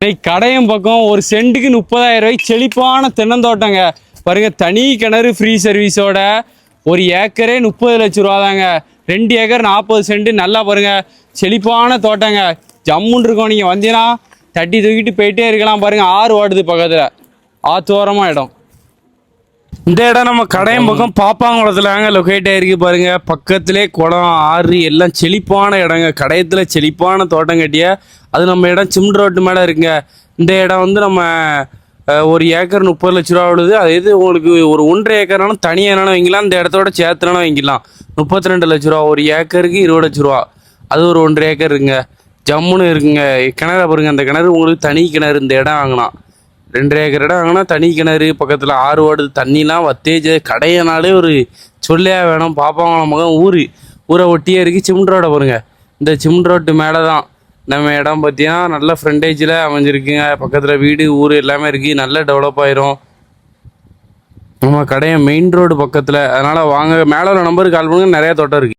இன்னைக்கு கடையும் பக்கம் ஒரு சென்ட்டுக்கு முப்பதாயிரம் ரூபாய்க்கு செழிப்பான தென்னந்தோட்டங்க. பாருங்க தனி கிணறு ஃப்ரீ சர்வீஸோட ஒரு ஏக்கரே முப்பது லட்ச ரூபா தாங்க ரெண்டு ஏக்கர் நாற்பது சென்ட் நல்லா பாருங்க செழிப்பான தோட்டங்க. ஜம்முன்னு இருக்கும் நீங்கள் வந்தீங்கன்னா தட்டி தூக்கிட்டு போயிட்டே இருக்கலாம் பாருங்க ஆறு ஓடுது பக்கத்தில். ஆத்தோரமாக இடம். இந்த இடம் நம்ம கடையம் பக்கம் பாப்பாங்குளத்துல தாங்க லொக்கேட் ஆயிருக்கு பாருங்க. பக்கத்திலே குளம் ஆறு எல்லாம் செழிப்பான இடங்க. கடையத்துல செழிப்பான தோட்டம் கட்டிய அது நம்ம இடம் சிம் ரோட்டு மேலே இருக்குங்க. இந்த இடம் வந்து நம்ம ஒரு ஏக்கர் முப்பது லட்ச ரூபா விழுது. அது இது உங்களுக்கு ஒரு ஒன்றரை ஏக்கர்னாலும் தனியாக என்னன்னு வைக்கலாம் இந்த இடத்தோட சேர்த்துனாலும் வைக்கலாம் முப்பத்தி ரெண்டு லட்ச ரூபா ஒரு ஏக்கருக்கு இருபது லட்ச ரூபா. அது ஒரு ஒன்றரை ஏக்கர் இருக்குங்க. ஜம்முன்னு இருக்குங்க. கிணறு பாருங்க. அந்த கிணறு உங்களுக்கு தனி கிணறு இந்த இடம் வாங்கலாம் ரெண்டு ஏக்கர் இடம் வாங்கினா தனி கிணறு பக்கத்தில் ஆறு ஓடுது தண்ணிலாம் வத்தேஜ் கடையனாலே ஒரு சொல்லையா வேணும். பாப்பாங்கள மகன் ஊர் ஊரை ஒட்டியே இருக்கு சிமெண்ட் ரோட பாருங்க. இந்த சிமெண்ட் ரோட்டு மேலே தான் நம்ம இடம் பார்த்தீங்கன்னா நல்ல ஃப்ரண்டேஜில் அமைஞ்சிருக்குங்க. பக்கத்தில் வீடு ஊர் எல்லாமே இருக்குது நல்ல டெவலப் ஆயிரும். நம்ம கடையை மெயின் ரோடு பக்கத்தில். அதனால் வாங்க மேலே ஒரு நம்பருக்கு கால் பண்ணுங்க. நிறையா தோட்டம் இருக்குது